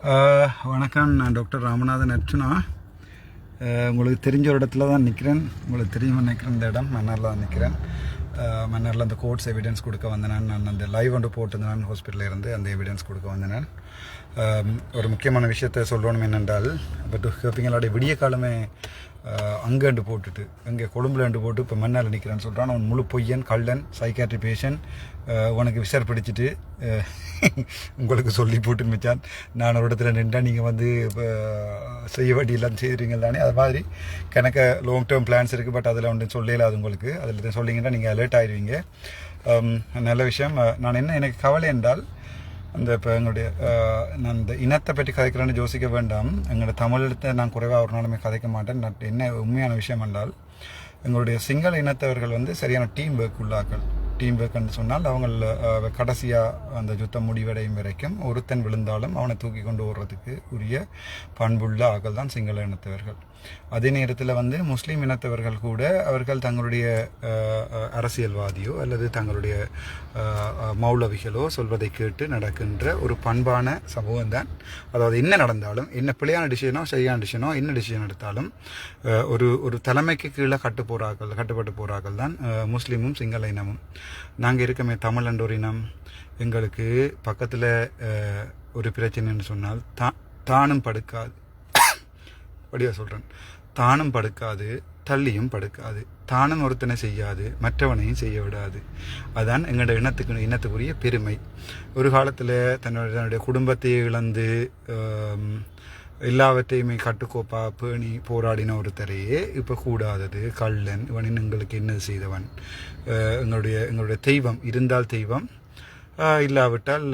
வணக்கம். நான் டாக்டர் ராமநாதன் அர்ச்சுனா உங்களுக்கு தெரிஞ்ச ஒரு இடத்துல தான் நிற்கிறேன் உங்களுக்கு தெரியும் நிற்கிறேன் இந்த இடம். மன்னாரில் தான் நிற்கிறேன் மன்னாரில் அந்த கோர்ட்ஸ் எவிடன்ஸ் கொடுக்க வந்தேன். நான் அந்த லைவ் ஒன்று போட்டிருந்தேன் ஹாஸ்பிட்டலில் இருந்து அந்த எவிடன்ஸ் கொடுக்க வந்தேன். ஒரு முக்கியமான விஷயத்தை சொல்லணும் என்னென்றால் பட் கேப்பீங்களோட விடிய காலமே அங்கேண்டு போட்டுட்டு அங்கே கொழும்புலேண்டு போட்டு இப்போ மண்ணால் நிற்கிறேன்னு சொல்கிறான் அவன் முழு பொய்யன் கள்ளன் சைக்காட்ரி பேஷண்ட் உனக்கு விசார் பிடிச்சிட்டு உங்களுக்கு சொல்லி போட்டு மிச்சான். நான் ஒரு இடத்துல நின்றா நீங்கள் வந்து இப்போ செய்ய வேண்டியெல்லாம் செய்கிறீங்க தானே. அது மாதிரி கணக்க லாங் டேர்ம் பிளான்ஸ் இருக்குது பட் அதில் ஒன்று சொல்லல அது உங்களுக்கு. அதில் சொல்லிங்கன்னா நீங்கள் அலர்ட் ஆயிடுவீங்க நல்ல விஷயம். நான் என்ன எனக்கு கவலை என்றால் அந்த இப்போ எங்களுடைய நான் இந்த இனத்தை பற்றி கதைக்கிறேன்னு யோசிக்க வேண்டாம். எங்களோட தமிழத்தை நான் குறைவாக ஒரு நாளுமே கதைக்க மாட்டேன். நான் என்ன உண்மையான விஷயம் என்றால் எங்களுடைய சிங்கள இனத்தவர்கள் வந்து சரியான டீம் ஒர்க் உள்ளாக்கள் டீம் ஒர்க்னு சொன்னால் அவங்க கடைசியாக அந்த யுத்தம் முடிவடையும் வரைக்கும் ஒருத்தன் விழுந்தாலும் அவனை தூக்கி கொண்டு ஓடுறதுக்கு உரிய பண்புள்ள ஆக்கள் தான் சிங்கள இனத்தவர்கள். அதே நேரத்தில் வந்து முஸ்லீம் இனத்தவர்கள் கூட அவர்கள் தங்களுடைய அரசியல்வாதியோ அல்லது தங்களுடைய மௌலவிகளோ சொல்வதை கேட்டு நடக்கின்ற ஒரு பண்பான சமூகம் தான் அதாவது என்ன நடந்தாலும் என்ன பிழையான டிசிஷனோ சரியான டிசிஷனோ என்ன டிசிஷன் எடுத்தாலும் ஒரு ஒரு தலைமைக்கு கீழே கட்டு போறார்கள் கட்டுப்பட்டு போகிறார்கள் தான் முஸ்லீமும் சிங்கள இனமும். நாங்கள் இருக்கமே தமிழ் என்ற ஒரு இனம். எங்களுக்கு பக்கத்தில் ஒரு பிரச்சனைன்னு சொன்னால் தா தானும் படுக்காது. வடிவா சொல்கிறேன் தானும் படுக்காது தள்ளியும் படுக்காது. தானும் ஒருத்தனை செய்யாது மற்றவனையும் செய்ய விடாது. அதான் எங்களோட இனத்துக்கு இனத்துக்குரிய பெருமை. ஒரு காலத்தில் தன்னுடைய தன்னுடைய குடும்பத்தை இழந்து எல்லாவற்றையுமே கட்டுக்கோப்பா பேணி போராடின ஒருத்தரையே இப்போ கூடாதது. கள்ளன் இவனின் எங்களுக்கு என்ன செய்தவன்? எங்களுடைய எங்களுடைய தெய்வம் இருந்தால் தெய்வம். இல்லாவிட்டால்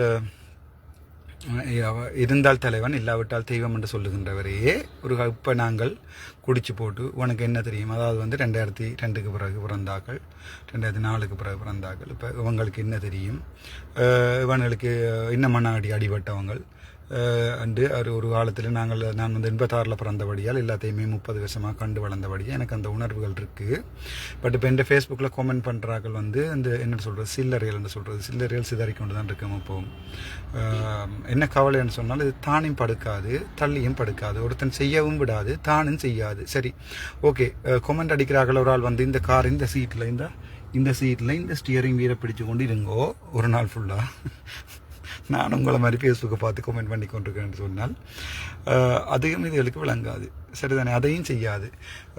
இருந்தால் தலைவன் இல்லாவிட்டால் தெய்வம் என்று சொல்லுகின்றவரையே ஒரு இப்போ நாங்கள் குடிச்சு போட்டு உனக்கு என்ன தெரியும்? அதாவது வந்து ரெண்டாயிரத்தி ரெண்டுக்கு பிறகு பிறந்தாக்கள் ரெண்டாயிரத்தி நாலுக்கு பிறகு பிறந்தாக்கள் இப்போ இவங்களுக்கு என்ன தெரியும்? இவங்களுக்கு என்ன மண்ணாடி அடிபட்டவங்கள்? அண்டு அது ஒரு காலத்தில் நாங்கள் நான் வந்து எண்பத்தாறில் பிறந்தபடியால் எல்லாத்தையுமே முப்பது வருஷமாக கண்டு வளர்ந்தபடியாக எனக்கு அந்த உணர்வுகள் இருக்குது பட் இப்போ என் ஃபேஸ்புக்கில் கமெண்ட் பண்ணுறாக்கள் வந்து அந்த என்ன சொல்கிறது சில்லறையல்னு சொல்கிறது சில்லறையல் சிதறி கொண்டு தான் இருக்கும் இப்போவும் என்ன கவலைன்னு சொன்னால் இது தானும் படுக்காது தள்ளியும் படுக்காது ஒருத்தன் செய்யவும் விடாது தானும் செய்யாது. சரி ஓகே கொமெண்ட் அடிக்கிறார்கள் ஒரு ஆள் வந்து இந்த கார் இந்த சீட்டில் இந்த இந்த சீட்டில் இந்த ஸ்டியரிங் வீரை பிடிச்சு கொண்டு இருங்கோ ஒரு நாள் ஃபுல்லாக நான் உங்களை மாதிரி ஃபேஸ்புக்கை பார்த்து கமெண்ட் பண்ணி கொண்டிருக்கேன்னு சொன்னால் அஹ், அதுவும் இதுகளுக்கு விளங்காது. சரிதானே? அதையும் செய்யாது.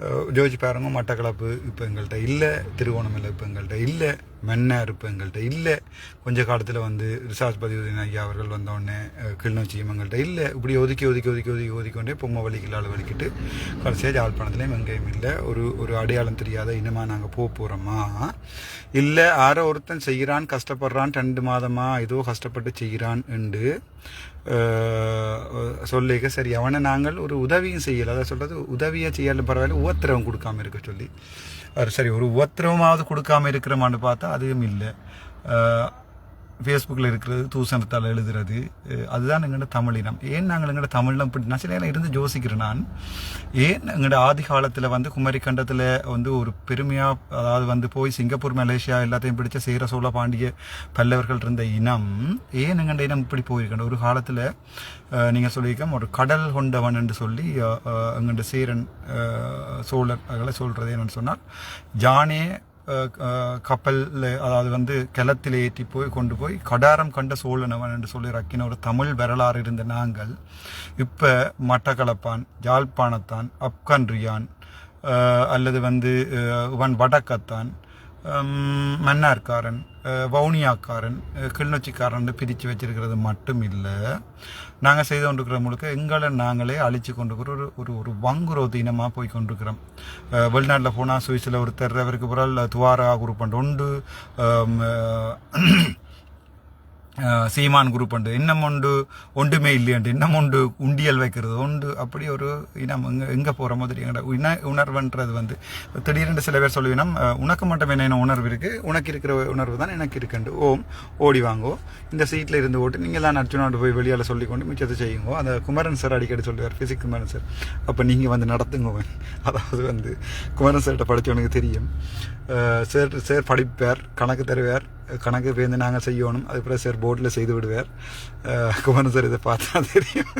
அஹ், பாருங்க மட்டக்களப்பு இப்போ எங்கள்கிட்ட இல்லை திருவோணமலை இப்போ எங்கள்கிட்ட இல்லை மென்னார் இப்போ எங்கள்கிட்ட இல்லை. கொஞ்ச காலத்தில் வந்து ரிசார்ஜ் பதிவுதீன் ஐயா அவர்கள் வந்தோடனே கிளிநொச்சியும் எங்கள்கிட்ட இல்லை. இப்படி ஒதுக்கி ஒதுக்கி ஒதுக்கி ஒதுக்கி ஒதுக்கிக்கொண்டே பொம்மை வலிக்கலால் வலிக்கிட்டு கடைசியாக ஜாழ்ப்பாணத்துலேயும் எங்கேயும் இல்லை. ஒரு ஒரு அடையாளம் தெரியாத இனமாக நாங்கள் போக போகிறோமா இல்லை யாரோ ஒருத்தன் செய்கிறான் கஷ்டப்படுறான் ரெண்டு மாதமாக ஏதோ கஷ்டப்பட்டு செய்கிறான் என்று சொல்லிக்க சரி அவனை நாங்கள் ஒரு உதவியும் செய்யலை. அதை சொல்கிறது உதவியை செய்யல பரவாயில்ல உத்தரவும் கொடுக்காம இருக்க சொல்லி. அது சரி ஒரு உத்தரவமாவது கொடுக்காம இருக்கிறமான்னு பார்த்தா அதுவும் இல்லை. ஃபேஸ்புக்கில் இருக்கிறது தூசணத்தால் எழுதுறது அதுதான் எங்களோட தமிழினம் ஏன் நாங்கள் எங்களோட தமிழினம் இப்படி நான் சில நேரம் இருந்து யோசிக்கிறேன் நான். ஏன் எங்களோட ஆதி காலத்தில் வந்து குமரி கண்டத்தில் வந்து ஒரு பெருமையாக அதாவது வந்து போய் சிங்கப்பூர் மலேசியா எல்லாத்தையும் பிடிச்ச சேர சோழ பாண்டிய பல்லவர்கள் இருந்த இனம் ஏன் எங்களோட இனம் இப்படி போயிருக்கேன் ஒரு காலத்தில் நீங்கள் சொல்லியிருக்க ஒரு கடல் கொண்டவன் என்று சொல்லி அஹ், எங்களோட சேரன் சோழர் அதெல்லாம் சொல்கிறது என்னென்னு சொன்னால் ஜானே கப்பல்ல அதாவது வந்து கிளத்தில் ஏற்றி போய் கொண்டு போய் கடாரம் கண்ட சோழனவன் என்று சொல்லி ரக்கின ஒரு தமிழ் வரலாறு இருந்த நாங்கள் இப்போ மட்டக்களப்பான் யாழ்ப்பாணத்தான் அப்கன்றியான் ரியான் அல்லது வந்து இவன் வடக்கத்தான் மன்னார்காரன் வவுனியாக்காரன் கிளிநொச்சிக்காரன் பிரித்து வச்சிருக்கிறது மட்டும் இல்லை நாங்கள் செய்து கொண்டிருக்கிற முழுக்க எங்களை நாங்களே அழிச்சு கொண்டிருக்கிற ஒரு ஒரு ஒரு வங்குரோத்து இனமாக போய் கொண்டிருக்கிறோம் வெளிநாட்டில் போனால் சுவிஸில் ஒரு அவருக்கு பிறகு துவாரா குரூப் உண்டு சீமான் குரூப் உண்டு இன்னும் உண்டு ஒன்றுமே இல்லையண்டு. இன்னும் உண்டு உண்டியல் வைக்கிறது. உண்டு அப்படி ஒரு இனம் எங்கே எங்கே போகிற மாதிரி இன உணர்வுன்றது வந்து. திடீரென்று சில பேர் சொல்லுவினம் உனக்கு மட்டும் என்ன உணர்வு இருக்குது உனக்கு இருக்கிற உணர்வு தான் எனக்கு இருக்குண்டு. ஓம் ஓடி வாங்கோ. இந்த சீட்டில் இருந்து ஓட்டு நீங்கள் தான் அர்ஜுனோடு போய் வெளியால் சொல்லிக்கொண்டு மிச்சத்தை செய்யுங்க. அந்த குமரன் சார் அடிக்கடி சொல்லுவார் ஃபிசிக் குமரன் சார் அப்போ நீங்கள் வந்து நடத்துங்க. அதாவது வந்து குமரன் சார்கிட்ட படித்தவனுக்கு தெரியும். சார் சார் படிப்பார் கணக்கு தருவார் கணக்கு பேருந்து நாங்கள் செய்யணும் அதுக்கப்புறம் சார் போட்டில் செய்து விடுவார் குமரன் சார் இதை பார்த்தா தெரியும்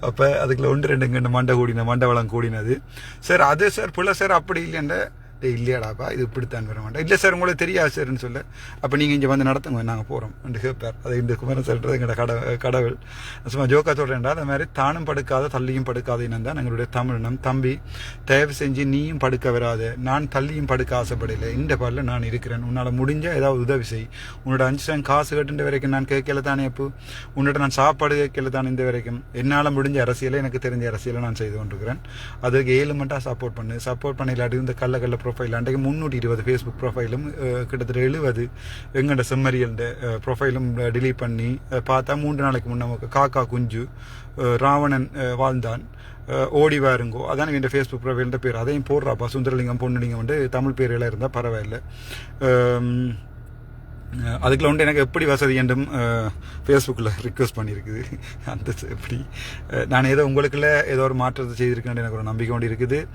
அப்போ அதுக்குள்ள ஒன்று ரெண்டு இங்கே மண்டை கூடின மண்டை வளம் கூடினது சார் அது சார் பிள்ளை சார் அப்படி இல்லைன்ற டே இல்லையாடாப்பா? இது இப்படித்தான் வர மாட்டேன் இல்லை சார் உங்களுக்கு தெரியாது சார்னு சொல்ல. அப்போ நீங்கள் இங்கே வந்து நடத்துங்க நாங்கள் போகிறோம் என்று கேட்பார் அது இந்த குமரன் சொல்கிறது எங்களோட கட கடவுள். சும்மா ஜோக்கா சொல்கிறேன்டா அந்த மாதிரி தானும் படுக்காத தள்ளியும் படுக்காத இனம் தான் எங்களுடைய தமிழினம் தம்பி தயவு செஞ்சு நீயும் படுக்க வராது. நான் தள்ளியும் படுக்க ஆசைப்படலை. இந்த பாலில் நான் இருக்கிறேன். உன்னால் முடிஞ்ச ஏதாவது உதவி செய். உன்னோட அஞ்சு சாங் காசு கட்டுன்ற வரைக்கும் நான் கேட்கல தானே அப்போ? உன்னோட நான் சாப்பாடு கேட்கல தானே இந்த வரைக்கும்? என்னால் முடிஞ்ச அரசியலை எனக்கு தெரிஞ்ச அரசியலை நான் செய்து கொண்டிருக்கிறேன். அதுக்கு ஏழு மட்டும் சப்போர்ட் பண்ணு. சப்போர்ட் பண்ணிலாட்டி இந்த கல்ல கள்ள ப்ரொஃபைல் அன்றைக்கு முந்நூற்றி இருபது ஃபேஸ்புக் ப்ரொஃபைலும் கிட்டத்தட்ட எழுபது எங்கள்ட செம்மறியல் ப்ரொஃபைலும் டிலீட் பண்ணி பார்த்தா மூன்று நாளைக்கு முன்னே காக்கா குஞ்சு ராவணன் வாழ்ந்தான். ஓடி வாருங்கோ. அதான் என் ஃபேஸ்புக் ப்ரொஃபைல்ன்ற பேர். அதையும் போடுறாப்பா சுந்தரலிங்கம் பொன்னுலிங்கம் வந்து தமிழ் பேரெல்லாம் இருந்தால் பரவாயில்லை. அதுக்குள்ள வந்து எனக்கு எப்படி வசதி என்றும் ஃபேஸ்புக்கில் ரிக்வெஸ்ட் பண்ணியிருக்குது. அந்த எப்படி? நான் ஏதோ உங்களுக்குள்ள ஏதோ ஒரு மாற்றத்தை செய்திருக்கேன் எனக்கு ஒரு நம்பிக்கை கொண்டு இருக்குது.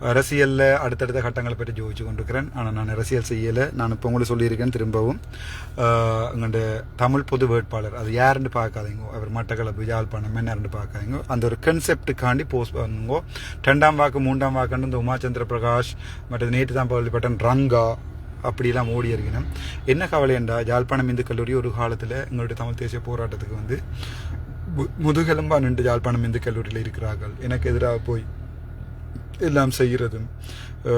அரசியலில் அடுத்தடுத்த கட்டங்களை பற்றி ஜோதிச்சு கொண்டிருக்கிறேன். ஆனால் நான் அரசியல் செய்யலை. நான் இப்போ உங்களுக்கு சொல்லியிருக்கேன் திரும்பவும். அஹ் எங்கள்ட தமிழ் பொது வேட்பாளர் அது யாருன்னு பார்க்காதீங்க. அவர் மட்டக்களப்பு யாழ்ப்பாணம் என்னன்னு பார்க்காதீங்க. அந்த ஒரு கன்செப்டுக்காண்டி போஸ்ட் பண்ணுங்க. ரெண்டாம் வாக்கு மூன்றாம் வாக்குன்னு இந்த உமாச்சந்திர பிரகாஷ் மற்றது நேற்று தான் பள்ளிப்பட்டன் ரங்கா அப்படிலாம் ஓடி இருக்கணும் என்ன கவலை என்றால் யாழ்ப்பாணம் இந்து கல்லூரி ஒரு காலத்தில் எங்களுடைய தமிழ் தேசிய போராட்டத்துக்கு வந்து மு- முதுகெலும்பா நின்று யாழ்ப்பாணம் இந்து கல்லூரியில் இருக்கிறார்கள். எனக்கு எதிராக போய் எல்லாம் செய்கிறதும்.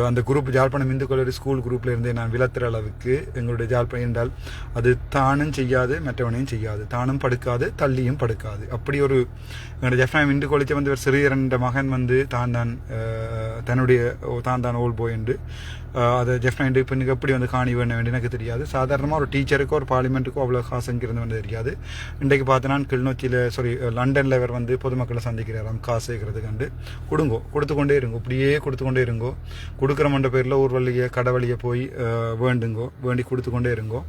அந்த குரூப் ஜாழ்ப்பாணம் இந்து கல்லூரி ஸ்கூல் குரூப்பில் இருந்தே நான் விளத்துற அளவுக்கு எங்களுடைய ஜாழ்ப்பாணம் என்றால் அது தானும் செய்யாது மற்றவனையும் செய்யாது. தானும் படுக்காது தள்ளியும் படுக்காது. அப்படி ஒரு எங்களுடைய ஜெஃப்ராம் இந்து கொலிச்ச வந்து ஒரு சிறியர் என்ற மகன் வந்து தான் தான் தன்னுடைய ஓ, தான் தான் ஓல் போய் என்று அதை ஜெஃப்னா இண்டு பெண்ணுக்கு எப்படி வந்து காணி வேணும் வேண்டிய எனக்கு தெரியாது. சாதாரணமாக ஒரு டீச்சருக்கோ ஒரு பார்லிமெண்ட்டுக்கோ அவ்வளோ காசு இங்கிருந்து வந்து தெரியாது. இன்றைக்கு பார்த்தனா கிளிநொச்சியில் சாரி லண்டனில் இவர் வந்து பொதுமக்களை சந்திக்கிறாராம் காசு கண்டு கொடுங்கோ கொடுத்து கொண்டே இருங்கோ அப்படியே கொடுத்து கொண்டே இருங்கோ. கொடுக்குறமன்ற பேரில் ஊர் வழியை கடவழியை போய் வேண்டுங்கோ. வேண்டி கொடுத்து கொண்டே இருங்கோ.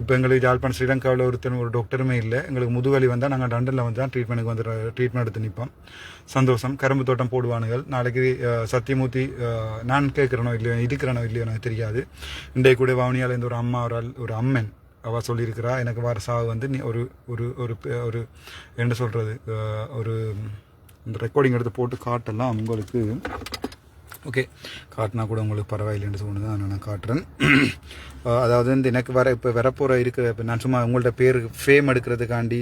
இப்போ எங்களுக்கு ஜாழ்ப்பாணம் ஸ்ரீலங்காவில் ஒருத்தர் ஒரு டாக்டருமே இல்லை. எங்களுக்கு முதுவலி வந்தால் நாங்கள் லண்டனில் வந்து தான் ட்ரீட்மெண்ட்டுக்கு வந்து ட்ரீட்மெண்ட் எடுத்து நிற்போம் சந்தோஷம். கரும்பு தோட்டம் போடுவானுங்கள் நாளைக்கு சத்தியமூர்த்தி நான் கேட்குறனோ இல்லையோ இருக்கிறனோ இல்லையோ எனக்கு தெரியாது. இன்றைக்கு கூட வவுனியால் இந்த ஒரு அம்மா ஒரு ஒரு அம்மன் அவள் சொல்லியிருக்கிறா. எனக்கு வர சாவு வந்து நீ ஒரு ஒரு ஒரு ஒரு என்ன சொல்கிறது ஒரு இந்த ரெக்கார்டிங் எடுத்து போட்டு காட்டெல்லாம் உங்களுக்கு. ஓகே காட்டினா கூட உங்களுக்கு பரவாயில்லைன்னு தோணுது அதனால் நான் காட்டுறேன். அதாவது வந்து எனக்கு வர இப்போ வரப்போகிற இருக்கிற இப்போ நான் சும்மா உங்கள்ட்ட பேர் ஃபேம் எடுக்கிறதுக்காண்டி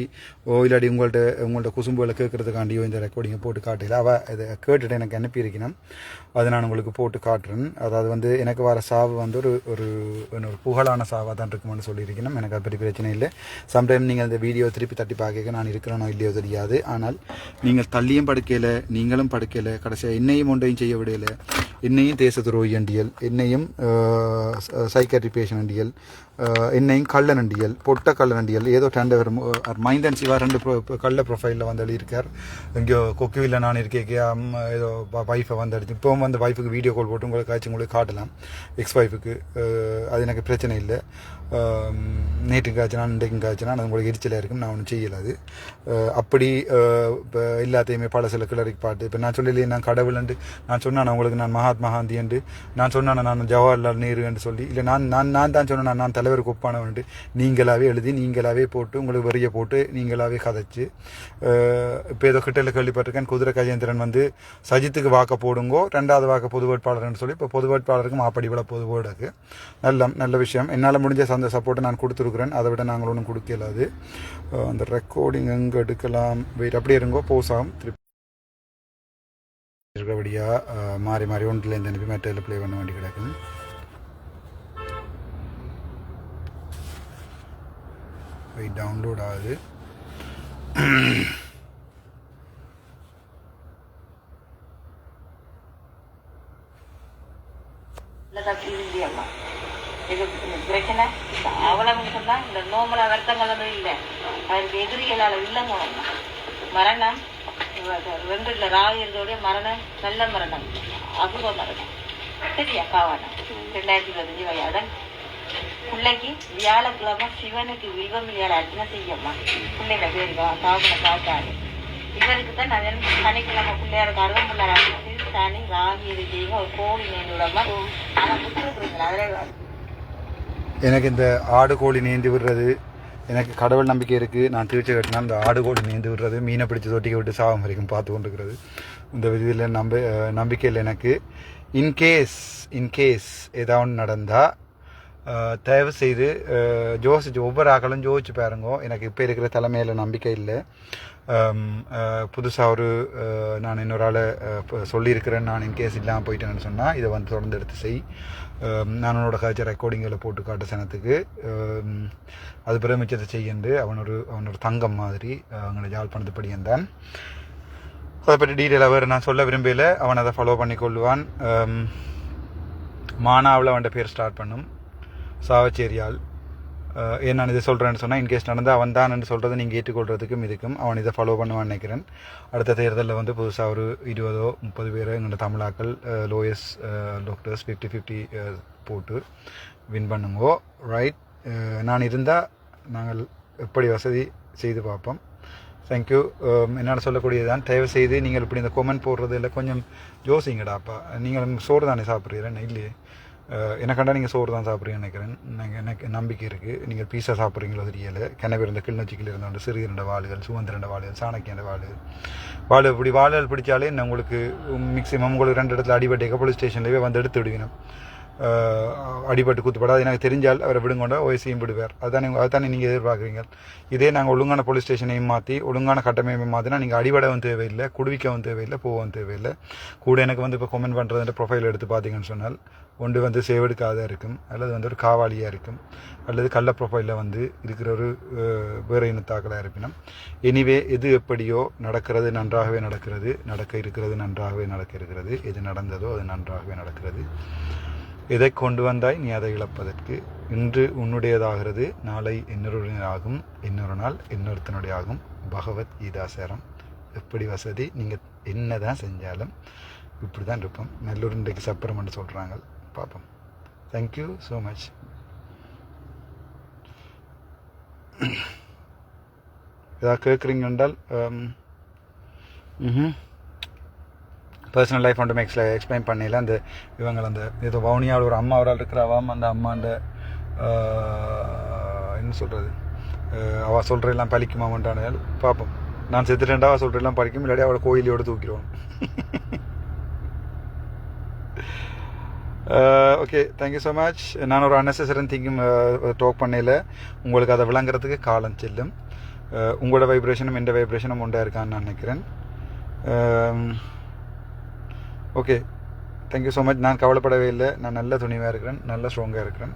ஓ இல்லாடி உங்கள்ட்ட உங்கள்ட்ட குசும்புகளை கேட்கறதுக்காண்டியோ இந்த ரெக்கார்டிங்கை போட்டு காட்டல அவள் இதை கேட்டுட்டு எனக்கு அனுப்பியிருக்கணும். அதை நான் உங்களுக்கு போட்டு காட்டுறேன். அதாவது வந்து எனக்கு வர சாவு வந்து ஒரு ஒரு ஒரு புகழான சாவாக தான் இருக்கும்னு சொல்லியிருக்கணும். எனக்கு அது பற்றி பிரச்சனை இல்லை. சம்டைம் நீங்கள் அந்த வீடியோ திருப்பி தட்டி பார்க்க நான் இருக்கிறேனோ இல்லையோ தெரியாது. ஆனால் நீங்கள் தள்ளியும் படுக்கையில் நீங்களும் படுக்கையில் கடைசியாக என்னையும் ஒன்றையும் செய்ய விடையில എന്നെയും ദേശദ്രോഹി അണ്ടിയൽ എന്നെയും സൈക്കാട്രി പേഷ്യൻ ഉണ്ടിയൽ என்னையும் கள்ள நண்டியல் பொட்ட கள்ள நண்டியல் ஏதோ டேண்டவர் மைந்தன் சிவா ரெண்டு கள்ள ப்ரொஃபைலில் வந்து எழுதியிருக்கார் இங்கே கொக்குவில் நான் இருக்கேக்கே ஏதோ வைஃபை வந்து அடிச்சு இப்போவும் வந்து வைஃபுக்கு வீடியோ கால் போட்டு உங்களுக்கு காய்ச்சி உங்களுக்கு காட்டலாம் எக்ஸ் ஒய்ஃபுக்கு அது எனக்கு பிரச்சனை இல்லை நேற்று காய்ச்சினா இன்றைக்கும் காய்ச்சினா அது உங்களுக்கு எரிச்சலாக இருக்கும் நான் ஒன்றும் செய்யலை அது அப்படி இப்போ எல்லாத்தையுமே பல சில கிளறிக்கு பாட்டு இப்போ நான் சொல்லலையே நான் கடவுள்ண்டு நான் சொன்னேன்னா உங்களுக்கு நான் மகாத்மா காந்தி என்று நான் சொன்னேன் நான் ஜவஹர்லால் நேரு என்று சொல்லி இல்லை நான் நான் நான் தான் சொன்னேன் நான் தலைவருக்கு ஒப்பானவன்ட்டு நீங்களாகவே எழுதி நீங்களாகவே போட்டு உங்களுக்கு வரிய போட்டு நீங்களாகவே கதைச்சு. இப்போ ஏதோ கிட்டல கேள்விப்பட்டிருக்கேன். குதிரை கஜேந்திரன் வந்து சஜித்துக்கு வாக்க போடுங்கோ ரெண்டாவது வாக்க பொது வேட்பாளர்னு சொல்லி இப்போ பொது வேட்பாளருக்கு மாப்படி விட பொது வேர்டுக்கு நல்ல நல்ல விஷயம். என்னால் முடிஞ்ச அந்த சப்போர்ட்டை நான் கொடுத்துருக்குறேன். அதை விட நாங்கள் ஒன்றும் கொடுக்கல அது அந்த ரெக்கார்டிங் எங்கே எடுக்கலாம்? வெயிட் அப்படியே இருங்கோ போஸ் ஆகும் திருப்பி இருக்கிறபடியாக மாறி மாறி இந்த அனுப்பி மெட்டரில் ப்ளே பண்ண வேண்டி கிடக்குது. வெயிட் டவுன்லோட் ஆகுது. இந்த பிரச்சனை. இந்த அவலமும் இந்த நோமல வருத்தங்களும் இல்லை. அதற்கு எதிரிகளால் இல்லை மரணம். ரெண்டு இல்லை ராகு மரணம் நல்ல மரணம். அபூர்வ மரணம். சரியா காவானம் ரெண்டாயிரத்தி பதினஞ்சு வயதான் பிள்ளைக்கு வியாழக்கிழமை சிவனுக்கு வில்வம் வியாழ அர்ச்சனை செய்யம்மா. பிள்ளைங்க பேருக்கா காவனை பார்த்தாரு இவருக்கு தான் நான் சனிக்கிழமை பிள்ளையாருக்கு அருவம் பிள்ளையார் அர்ச்சனை செய்து சனி ராகி இது செய்யுங்க ஒரு கோழி நேர்ந்துடமா ஆனால் புத்திருக்குறீங்களா அதில் எனக்கு இந்த ஆடு கோழி நீந்தி விடுறது எனக்கு கடவுள் நம்பிக்கை இருக்குது நான் திருச்சி கட்டினா இந்த ஆடு கோழி நீந்து விடுறது மீனை பிடிச்சி தொட்டிக்க விட்டு சாகம் வரைக்கும் பார்த்து கொண்டிருக்கிறது. இந்த விதியில் நம்ப அஹ், நம்பிக்கையில் எனக்கு இன்கேஸ் இன்கேஸ் ஏதாவது நடந்தால் தயவு செய்து யோசிச்சு ஒவ்வொரு ஆக்களும் யோசிச்சு பாருங்க. எனக்கு இப்போ இருக்கிற தலைமையில் நம்பிக்கை இல்லை. புதுசாக ஒரு நான் இன்னொரு ஆளை சொல்லியிருக்கிறேன். நான் இன்கேஸ் இல்லாமல் போயிட்டேன்னு சொன்னால் இதை வந்து தொடர்ந்து எடுத்து செய். நான் உன்னோட கழிச்ச ரெக்கார்டிங்கில் போட்டு காட்ட சனத்துக்கு. அது பிறகு மிச்சத்தை செய்யண்டு அவன் ஒரு தங்கம் மாதிரி அவங்களை ஜால் யாழ்ப்பாணத்து படியந்தான் அதை பற்றி டீட்டெயிலாக வேறு நான் சொல்ல விரும்பல அவன் அதை ஃபாலோ பண்ணி கொள்வான் மானாவில் அவன்கிட்ட பேர் ஸ்டார்ட் பண்ணும். சாவச்சேரியால் ஏன் நான் இதை சொல்கிறேன்னு சொன்னால் இன்கேஸ் நடந்தால் அவன் தான் என்று சொல்கிறத நீங்கள் ஏற்றுக்கொள்றதுக்கும் இதுக்கும் அவன் இதை ஃபாலோ பண்ணுவான்னு நினைக்கிறேன். அடுத்த தேர்தலில் வந்து புதுசாக ஒரு இருபதோ முப்பது பேர் எங்களோட தமிழாக்கள் லோயஸ்ட் டாக்டர்ஸ் ஃபிஃப்டி ஃபிஃப்டி போட்டு வின் பண்ணுங்கோ. ரைட் நான் இருந்தால் நாங்கள் எப்படி வசதி செய்து பார்ப்போம். தேங்க்யூ என்னால் சொல்லக்கூடியதுதான் தயவு செய்து நீங்கள் இப்படி இந்த கொமெண்ட் போடுறது இல்லை கொஞ்சம் யோசிங்கடாப்பா. நீங்கள் சோறு தானே சாப்பிட்றீங்க இல்லையே? அஹ், கண்டா நீங்கள் சோறு தான் சாப்பிட்றீங்கன்னு நினைக்கிறேன். நீங்கள் எனக்கு நம்பிக்கை இருக்குது நீங்கள் பீஸா சாப்பிட்றீங்களோ தெரியல. கிணவு இருந்த கிளிநொச்சிக்கில் இருந்த சிறு இரண்ட வாள்கள் சுமந்திரண்ட வாளுகள் சாணக்கியண்ட வாள். வாள் இப்படி வாள்கள் பிடிச்சாலே நான் உங்களுக்கு மேக்ஸிமம் உங்களுக்கு ரெண்டு இடத்துல அடிபட்டேக்க போலீஸ் ஸ்டேஷன்லேயே வந்து எடுத்து விடுவினோம் அடிபட்டு குத்துப்படாது. எனக்கு தெரிஞ்சால் அவரை விடுங்கொண்டா ஓய்சியும் விடுவார். அதுதானே அதுதானே நீங்கள் எதிர்பார்க்குறீங்க. இதே நாங்கள் ஒழுங்கான போலீஸ் ஸ்டேஷனையும் மாற்றி ஒழுங்கான கட்டமைப்பையும் மாற்றினா நீங்கள் அடிபடவும் தேவையில்லை குடுவிக்கவும் தேவையில்லை போகவும் தேவையில்லை. கூட எனக்கு வந்து இப்போ கமெண்ட் பண்ணுறது ப்ரொஃபைல் எடுத்து பார்த்தீங்கன்னு சொன்னால் ஒன்று வந்து சேவெடுக்காத இருக்கும் அல்லது வந்து ஒரு காவாலியாக இருக்கும் அல்லது கள்ள ப்ரொஃபைலில் வந்து இருக்கிற ஒரு வேறு இனத்தாக்களாக இருப்பினும். எனிவே எது எப்படியோ நடக்கிறது நன்றாகவே நடக்கிறது நடக்க இருக்கிறது நன்றாகவே நடக்க இருக்கிறது. எது நடந்ததோ அது நன்றாகவே நடக்கிறது. எதை கொண்டு வந்தாய் நீ அதை இழப்பதற்கு? இன்று உன்னுடையதாகிறது நாளை இன்னொருடையதாகும் இன்னொரு நாள் இன்னொருத்தனுடைய ஆகும் பகவத் கீதாசாரம் எப்படி வசதி? நீங்கள் என்ன தான் செஞ்சாலும் இப்படி தான் இருப்போம். நல்லூர் இன்றைக்கு சப்பரம்னு சொல்கிறாங்க பார்ப்போம். தேங்க்யூ ஸோ மச் ஏதாவது கேட்குறீங்க என்றால் um, ம் பர்சனல் லைஃப் ஒன்று மேக்ஸில் எக்ஸ்பிளைன் பண்ணல அந்த இவங்க அந்த ஏதோ வவுனியாவில் ஒரு அம்மா அவரால் இருக்கிறாவாம் அந்த அம்மாண்ட என்ன சொல்கிறது அவள் சொல்கிறெல்லாம் பழிக்குமாமன்றான பார்ப்போம் நான் செத்துட்டேன்டா அவள் சொல்கிறெல்லாம் பழிக்கும். இல்லாட்டி அவளை கோயிலையோடு தூக்கிடுவோம் okay thank you so much நான் ஒரு அன்னெசரின் திங்கிங் டாக் பண்ணையில். உங்களுக்கு அதை விளங்குறதுக்கு காலம் செல்லும். உங்களோட வைப்ரேஷனும் எந்த வைப்ரேஷனும் உண்டாக இருக்கான்னு நான் நினைக்கிறேன். ஓகே தேங்க்யூ ஸோ மச் நான் கவலைப்படவே இல்லை. நான் நல்ல துணிவாக இருக்கிறேன். நல்ல ஸ்ட்ராங்காக இருக்கிறேன்.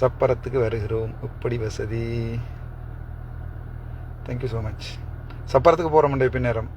சப்பரத்துக்கு வருகிறோம். இப்படி வசதி. தேங்க்யூ ஸோ மச் சப்பரத்துக்கு போகிற முடியும் பின்னேரம்